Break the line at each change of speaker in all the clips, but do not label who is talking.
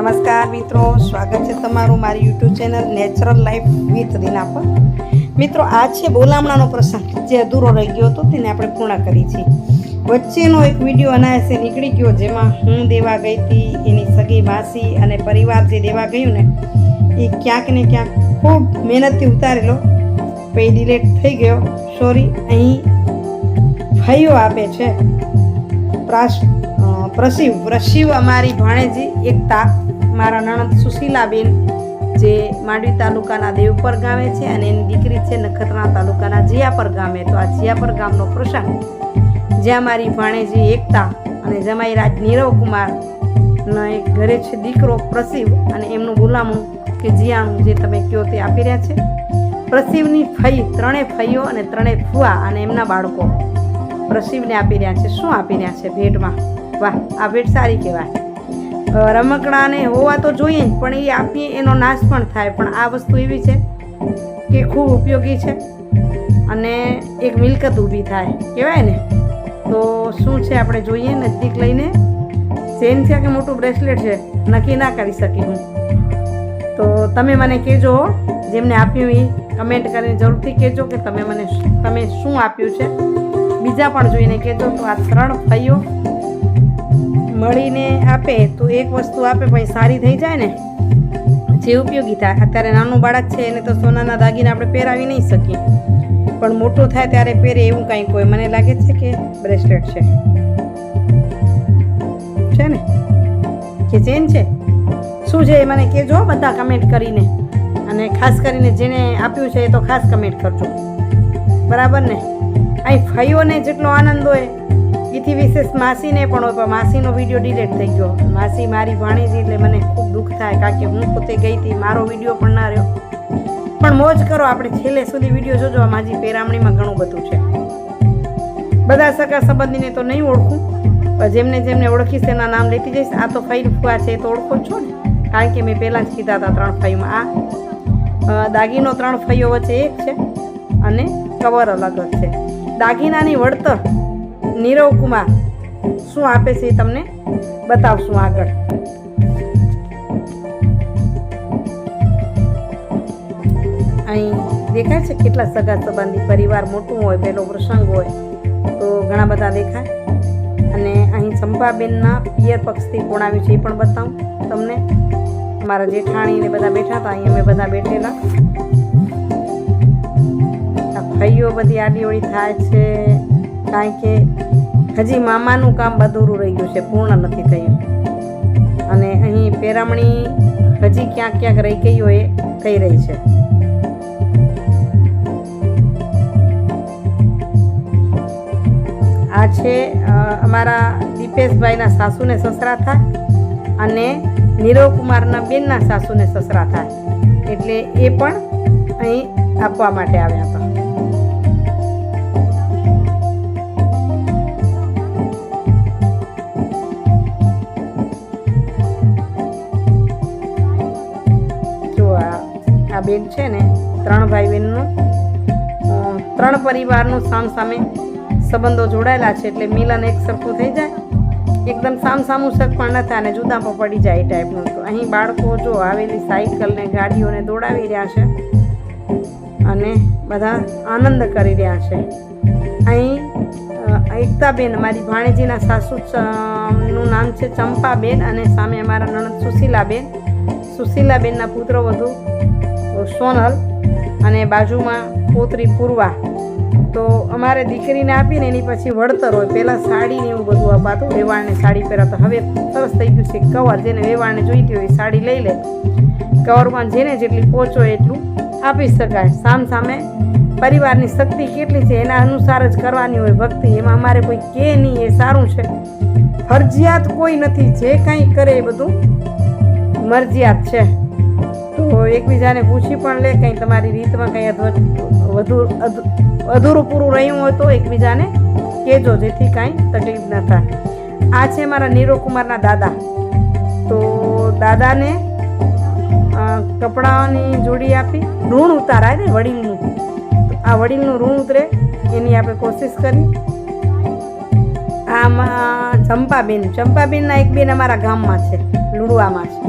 નમસ્કાર મિત્રો, સ્વાગત છે તમારું મારી YouTube channel Natural Life with Reena પર. મિત્રો, આ છે બોલામણાનો પ્રસંગ. જે અધૂરો રહી ગયો હતો, તેને આપણે પૂર્ણ કરી છે. વચ્ચેનો એક વીડિયો અનાયાસે નીકળી ગયો, જેમાં હું દેવા ગઈ હતી, એની સગી માસી અને પરિવાર જે દેવા ગયું ને, એ ક્યાંક ને ક્યાંક ખૂબ મહેનતથી ઉતારેલો પછી ડિલેટ થઈ ગયો. સોરી અહીં ભાઈઓ આપે છે. પ્રાશ પ્રસિવ પ્રશિવ અમારી ભાણેજી એકતા મારા નણંદ સુશીલાબેન જે માંડવી તાલુકાના દેવપર ગામે છે અને એની દીકરી છે નખત્રાણા તાલુકાના જીયાપર ગામે. તો આ જીયાપર ગામનો પ્રસંગ જ્યાં મારી ભાણેજી એકતા અને જમાઈ રાજ નીરવ કુમાર નો ઘરે છે દીકરો પ્રસિવ અને એમનું ગુલામું કે જીયાણું જે તમે કયો તે આપી રહ્યા છે. પ્રસિવની ફઈ ત્રણેય ફઈઓ અને ત્રણેય ફુવા અને એમના બાળકો પ્રસિવને આપી રહ્યા છે. શું આપી રહ્યા છે ભેટમાં? વાહ, આ ભેટ સારી કહેવાય. રમકડાને હોવા તો જોઈએ પણ એ આપીએ, એનો નાશ પણ થાય. પણ આ વસ્તુ એવી છે કે ખૂબ ઉપયોગી છે અને એક મિલકત ઊભી થાય. કહેવાય ને? તો શું છે આપણે જોઈએ નજદીક લઈને ચેન છે કે મોટું બ્રેસલેટ છે, નક્કી ના કરી શકી હું. તો તમે મને કહેજો જેમને આપ્યું એ કમેન્ટ કરીને જરૂરથી કહેજો કે તમે મને તમે શું આપ્યું છે. બીજા પણ જોઈને કહેજો તો આ ત્રણ ભાઈઓ મળીને આપે, તો એક વસ્તુ આપે, પછી સારી થઈ જાય ને? જે ઉપયોગી થાય. અત્યારે નાનું બાળક છે, એને તો સોનાના દાગીને આપણે પહેરાવી નહીં શકીએ. પણ મોટું થાય ત્યારે પહેરે એવું કંઈક હોય મને લાગે છે કે બ્રેસલેટ છે. છે ને? કે ચેન છે? શું છે એ મને કહેજો બધા કમેન્ટ કરીને. અને ખાસ કરીને જેને આપ્યું છે એ તો ખાસ કમેન્ટ કરજો. બરાબર ને? અહીં ફઈઓને જેટલો આનંદ હોય એથી વિશેષ માસીને પણ માસીનો વીડિયો ડિલેટ થઈ ગયો. માસી મારી ભાણીજી એટલે મને ખૂબ દુઃખ થાય, કારણ કે હું પોતે ગઈ હતી, મારો વીડિયો પણ ના રહ્યો. પણ મોજ કરો, આપણે છેલ્લે સુધી વીડિયો જોજો માજી પેરામણીમાં ઘણું બધું છે. બધા સગા સંબંધીને તો નહીં ઓળખું, પણ જેમને જેમને ઓળખીશ એના નામ લેતી જઈશ. આ તો ફાઈ ફુવા છે એ તો ઓળખો છો ને. કારણ કે મેં પહેલાં જ કીધા હતા ત્રણ ફાઈમાં આ દાગીનો ત્રણ ફાઈઓ વચ્ચે એક છે અને કવર અલગ જ છે. દાગીનાની વળતર નીરવ કુમાર, શું આપે છે એ તમને બતાવશું આગળ. અહીં દેખાય છે કેટલા સગા સંબંધી, પરિવાર મોટું હોય, પહેલો પ્રસંગ હોય, તો ઘણા બધા દેખાય. અને અહીં ચંપાબેનના પિયર પક્ષથી કોણ આવ્યું છે, એ પણ બતાવું તમને. મારા જેઠાણી ને બધા બેઠા હતા અહીં અમે બધા બેઠેલા. ભાઈઓ બધી આડીઓળી થાય છે કારણ કે હજી મામાનું કામ અધૂરું રહી ગયું છે, પૂર્ણ નથી થયું. અને અહીં પેરામણી હજી ક્યાંક ક્યાંક રહી ગઈ હોય થઈ રહી છે. આ છે અમારા દીપેશભાઈના સાસુને સસરા થાય અને નીરવ કુમારના બેનના સાસુને સસરા થાય. એટલે એ પણ અહીં આપવા માટે આવ્યા હતા. બેન છે ને, ત્રણ ભાઈ બહેનનું ત્રણ પરિવારનું સામસામે સંબંધો જોડાયેલા છે એટલે મિલન એક સરખું થઈ જાય. એકદમ સામસામું સક પણ ન અને જુદા પણ પડી જાય એ ટાઈપનું તો અહીં બાળકો જો આવેલી સાયકલને ગાડીઓને દોડાવી રહ્યા છે અને બધા આનંદ કરી રહ્યા છે. અહીં એકતાબેન, મારી ભાણેજીના સાસુ નું નામ છે ચંપાબેન અને સામે અમારા નણંદ સુશીલાબેન. સુશીલાબેનના પુત્ર વધુ સોનલ અને બાજુમાં પોતરી પૂર્વા. તો અમારે દીકરીને આપીને એની પછી વળતર હોય. પહેલાં સાડી ને એવું બધું અપાતું. વેવાણને સાડી પહેરાતા હવે સરસ થઈ ગયું છે. કવર જેને વેવાણને જોઈતી હોય સાડી લઈ લે. કવરમાં જેને જેટલી પહોંચો એટલું આપી શકાય. સામ સામે પરિવારની શક્તિ કેટલી છે એના અનુસાર જ કરવાની હોય ભક્તિ. એમાં અમારે કોઈ કે નહીં, એ સારું છે. ફરજિયાત કોઈ નથી. જે કાંઈ કરે એ બધું મરજિયાત છે. તો એકબીજાને પૂછી પણ લે, કંઈ તમારી રીતમાં કંઈ વધુ, અધ- અધૂરું પૂરું રહ્યું હોય તો એકબીજાને કહેજો, જેથી કાંઈ તકલીફ ન થાય. આ છે મારા નીરોકુમારના દાદા. તો દાદાને કપડાઓની જોડી આપી, ઋણ ઉતારાય ને વડીલનું. આ વડીલનું ઋણ ઉતરે, એની આપણે કોશિશ કરી. આમાં ચંપાબેન, ચંપાબેનના એક બેન અમારા ગામમાં છે લુડવામાં છે.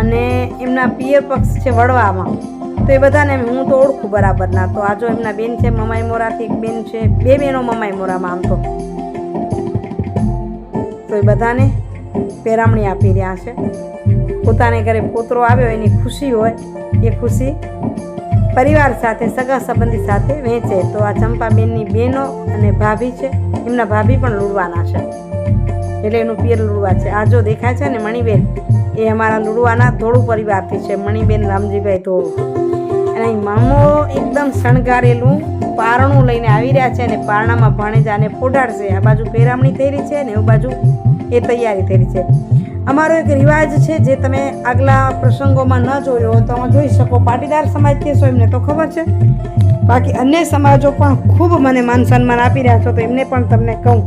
અને એમના પિયર પક્ષ છે વડવામાં. તો એ બધાને હું તો ઓળખું બરાબરના તો આ જો એમના બેન છે, મમાઈ મોરાથી એક બેન છે, બે બેનો મમાઈ મોરામાં આમ તો. તો એ બધાને પેરામણી આપી રહ્યા છે. પોતાને ઘરે પોતરો આવ્યો, એની ખુશી હોય, એ ખુશી પરિવાર સાથે, સગા સંબંધી સાથે વહેંચે. તો આ ચંપાબેનની બહેનો અને ભાભી છે, એમના ભાભી પણ લૂડવાના છે. એટલે એનું પિયર લૂડવા છે. આ જો દેખાય છે ને મણિબેન એ અમારા લુડવાના ધોળું પરિવારથી છે, મણિબેન, રામજીભાઈ ધોળું. અને મામો એકદમ શણગારેલું પારણું લઈને આવી રહ્યા છે અને પારણામાં ભાણેજાને પોઢાડશે આ બાજુ પેરામણી થઈ રહી છે અને એ બાજુ એ તૈયારી થઈ રહી છે. અમારો એક રિવાજ છે જે તમે આગલા પ્રસંગોમાં ન જોયો હોય તો જોઈ શકો. પાટીદાર સમાજ કહેશો એમને તો ખબર છે. બાકી અન્ય સમાજો પણ ખૂબ મને માન સન્માન આપી રહ્યા છો તો એમને પણ તમને કહું.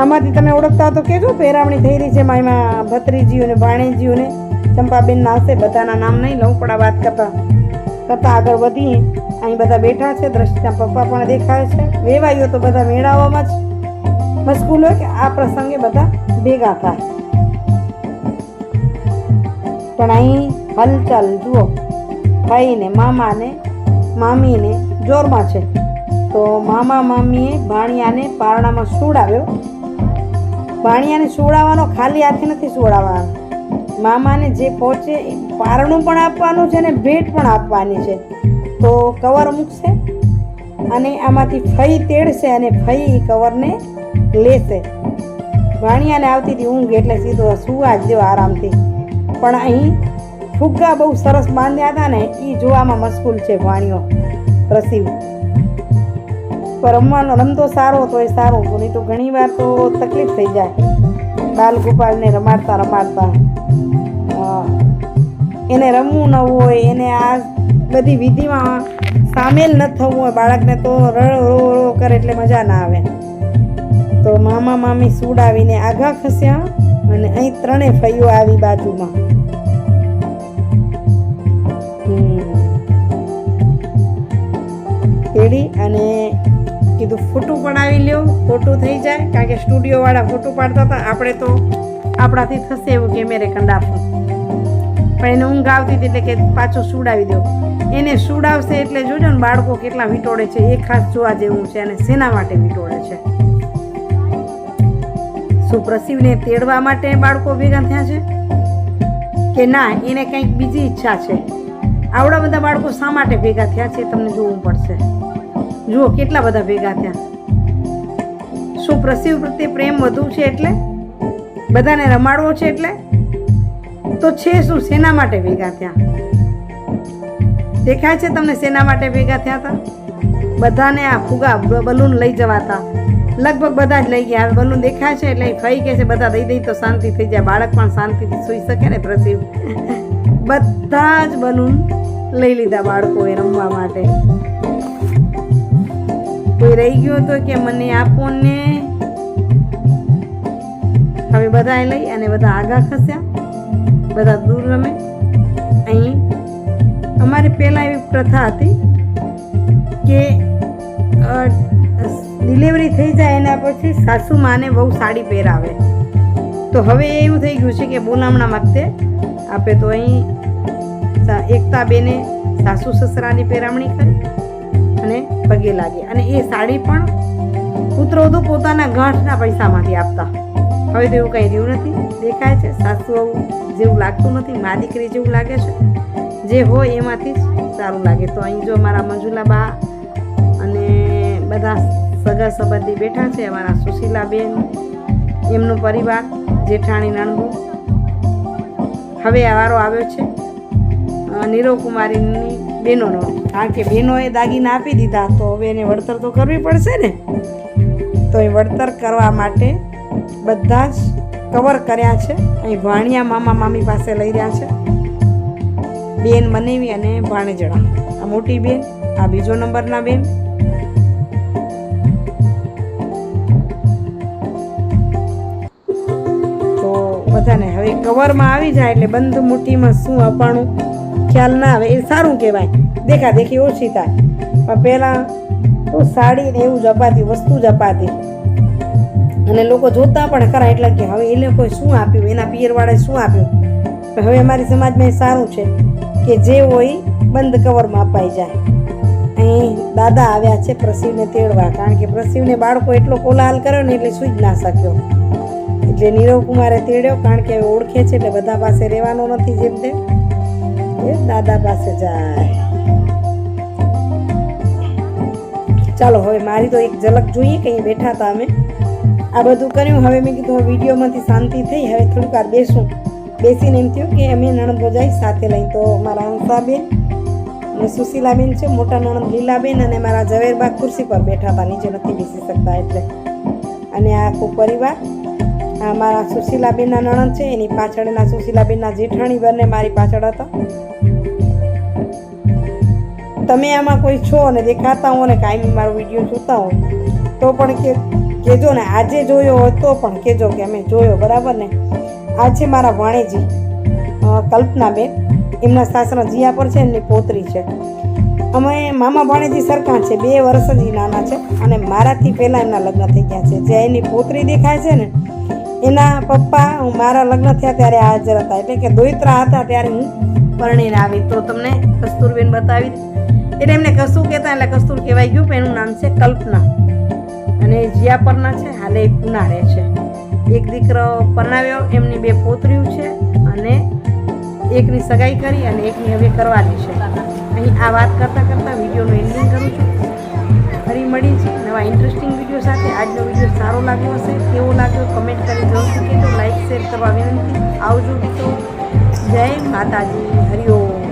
આમાંથી તમે ઓળખતા તો કહેજો પેરામણી થઈ રહી છે માયમાં ભત્રીજીઓને ભાણેજીઓને ચંપાબેન ના હશે બધાના નામ નહીં લઉં, પણ આ વાત કરતા કરતા આગળ વધીએ. અહીં બધા બેઠા છે, દ્રષ્ટિના પપ્પા પણ દેખાય છે. વેવાઈઓ તો બધા મેળાઓમાં જ મશગુલ હોય કે આ પ્રસંગે બધા ભેગા થાય. પણ અહીં હલચલ, જુઓ, ભાઈને, મામાને, મામીને જોરમાં છે. તો મામા, મામીએ ભાણિયાને પારણામાં સુવડાવ્યો ભાણિયાને સુવડાવવાનો ખાલી હાથે નથી સુવડાવવાનો. મામાને જે પહોંચે એ પારણું પણ આપવાનું છે ને ભેટ પણ આપવાની છે. તો કવર મૂકશે અને આમાંથી ફઈ તેડશે અને ફઈ એ કવરને લેશે. ભાણિયાને આવતી હતી ઊંઘ એટલે સીધો સુવા જ દો આરામથી. પણ અહીં ફુગ્ગા બહુ સરસ બાંધ્યા હતા ને એ જોવામાં મશગુલ છે ભાણિયો પ્રસિવ પણ રમવાનો રમતો સારો તો એ સારો નહીં તો ઘણી વાર તો તકલીફ થઈ જાય. બાલ ગોપાલને રમાડતા રમાડતા એને રમવું ન હોય, એને આ બધી વિધિમાં સામેલ ન થવું હોય, બાળકને તો રડો રો રો કરે એટલે મજા ના આવે. તો મામા, મામી સુડાવીને આઘા ખસ્યા અને અહીં ત્રણે ફૈયો આવી બાજુમાં. પેઢી અને કીધું, ફોટું પડાવી લ્યો, ફોટું થઈ જાય. કારણ કે સ્ટુડિયોવાળા ફોટો પાડતા હતા, આપણે તો આપણાથી થશે એવું કેમેરે કંડાફું. પણ એને ઊંઘ આવતી હતી એટલે કે પાછું સુડાવી દો. એને સુડાવશે એટલે જોજો ને બાળકો કેટલા વિટોળે છે. એ ખાસ જોવા જેવું છે અને શેના માટે વિટોળે છે? શું પ્રસિવને તેડવા માટે બાળકો ભેગા થયા છે? કે ના, એને કંઈક બીજી ઈચ્છા છે? આવડા બધા બાળકો શા માટે ભેગા થયા છે તમને જોવું પડશે. જુઓ, કેટલા બધા ભેગા થયા. શું પ્રસિવ પ્રત્યે પ્રેમ વધુ છે એટલે? બધાને રમાડવો છે એટલે? તો છે શું શેના માટે ભેગા થયા? દેખાય છે તમને શેના માટે ભેગા થયા હતા? બધાને આ ફુગા બલૂન લઈ જવાતા. લગભગ બધા જ લઈ ગયા. બલૂન દેખાય છે એટલે ફઈ કે છે, બધા દઈ દઈ તો શાંતિ થઈ જાય. બાળક પણ શાંતિથી સૂઈ શકે ને પ્રસિવ બધા જ બલૂન લઈ લીધા બાળકોએ રમવા માટે. કોઈ રહી ગયો હતો કે મને આપો ને હવે બધાએ લઈ અને બધા આગા ખસ્યા. બધા દૂર રમે. અહીં અમારે પહેલાં એવી પ્રથા હતી કે ડિલિવરી થઈ જાય એના પછી સાસુ માને બહુ સાડી પહેરાવે. તો હવે એવું થઈ ગયું છે કે બોલામણા વખતે આપે તો અહીં એકતા બેને સાસુ સસરાની પહેરામણી કરી. પગે લાગે. અને એ સાડી પણ પુત્રો તો પોતાના ગાંઠના પૈસામાંથી આપતા. હવે તો એવું કંઈ રહ્યું નથી. દેખાય છે, સાસુ જેવું લાગતું નથી, મા દીકરી જેવું લાગે છે. જે હોય એમાંથી જ સારું લાગે. તો અહીં જો અમારા મંજુલા બા અને બધા સગા સંબંધી બેઠા છે, અમારા સુશીલાબેન, એમનો પરિવાર, જેઠાણી નણબો હવે વારો આવ્યો છે. નીરવ કુમારીની બહેનોનો કારણ કે બહેનોએ દાગીના આપી દીધા, તો હવે એને વળતર તો કરવી પડશે ને. તો એ વળતર કરવા માટે બધા જ કવર કર્યા છે. અહીં ભાણિયા મામા મામી પાસે લઈ રહ્યા છે. બેન મનેવી અને ભાણેજડા આ મોટી બેન, આ બીજો નંબરના બેન. તો બધાને હવે કવરમાં આવી જાય એટલે બંધ મુઠ્ઠીમાં શું અપાણું? ખ્યાલ ના આવે, એ સારું કહેવાય. દેખા, દેખી ઓછી થાય. પણ પહેલાં તો સાડી ને એવું જ અપાતી, વસ્તુ જ અપાતી. અને લોકો જોતા પણ ખરા એટલે કે હવે એ લોકોએ શું આપ્યું, એના પિયરવાળાએ શું આપ્યું? હવે અમારી સમાજમાં એ સારું છે કે જે હોય બંધ કવરમાં અપાઈ જાય. અહીં દાદા આવ્યા છે પ્રસિવને તેડવા, કારણ કે પ્રસિવને બાળકો એટલો કોલાહલ કર્યો ને એટલે સૂઈ જ ના શક્યો. એટલે નીરવ કુમારે તેડ્યો, કારણ કે હવે ઓળખે છે એટલે બધા પાસે રહેવાનો નથી જેમ તેમ. એ દાદા પાસે જાય. ચાલો, હવે મારી તો એક ઝલક જોઈએ કે અહીં બેઠા હતા અમે. આ બધું કર્યું, હવે મેં કીધું, હવે વિડીયોમાંથી શાંતિ થઈ, હવે થોડીક વાર બેસું. બેસીને એમ થયું કે અમે નણંદ ભોજાઈ સાથે લઈને, તો મારા હંસાબેન અને સુશીલાબેન છે, મોટા નણંદ લીલાબેન અને મારા ઝવેરબા ખુરશી પર બેઠા હતા, નીચે નથી બેસી શકતા એટલે. અને આખો પરિવાર આ મારા સુશીલાબેનના નણંદ છે, એની પાછળના સુશીલાબેનના જેઠાણી બંને મારી પાછળ હતા. તમે આમાં કોઈ છો અને દેખાતા હો ને કાયમી મારો વીડિયો જોતા હો તો પણ કે કહેજો ને આજે જોયો હોય તો પણ કહેજો કે અમે જોયો, બરાબર ને? આ છે મારા ભાણેજી કલ્પનાબેન. એમના સાસરા જીયા પર છે, એમની પોતરી છે. અમે મામા ભાણેજી સરખા છે, બે વર્ષ જ નાના છે અને મારાથી પહેલાં એમના લગ્ન થઈ ગયા છે. જે એની પોતરી દેખાય છે ને એના પપ્પા, હું મારા લગ્ન થયા ત્યારે હાજર હતા. એટલે કે દોઈત્રા હતા ત્યારે હું પરણીને આવી. તો તમને કસ્તુરબેન બતાવી એટલે એમને કસ્તુર કહેતા એટલે કસ્તુર કહેવાય ગયું, પણ એનું નામ છે કલ્પના. અને જીયા પરના છે, હાલે પૂના રહે છે. એક દીકરો પરણાવ્યો, એમની બે પોતરીયું છે અને એકની સગાઈ કરી અને એકની હવે કરવાની છે. અહીં આ વાત કરતાં કરતાં વિડીયોનું એન્ડિંગ કરું છું. મળી છે. નવા ઇન્ટરેસ્ટિંગ વીડિયો સાથે આજનો વીડિયો સારો લાગ્યો હશે, કેવો લાગ્યો કમેન્ટ કરી જરૂરથી કહેજો. લાઈક શેર કરવા વિનંતી. આવજો મિત્રો. જય માતાજી. હરિઓમ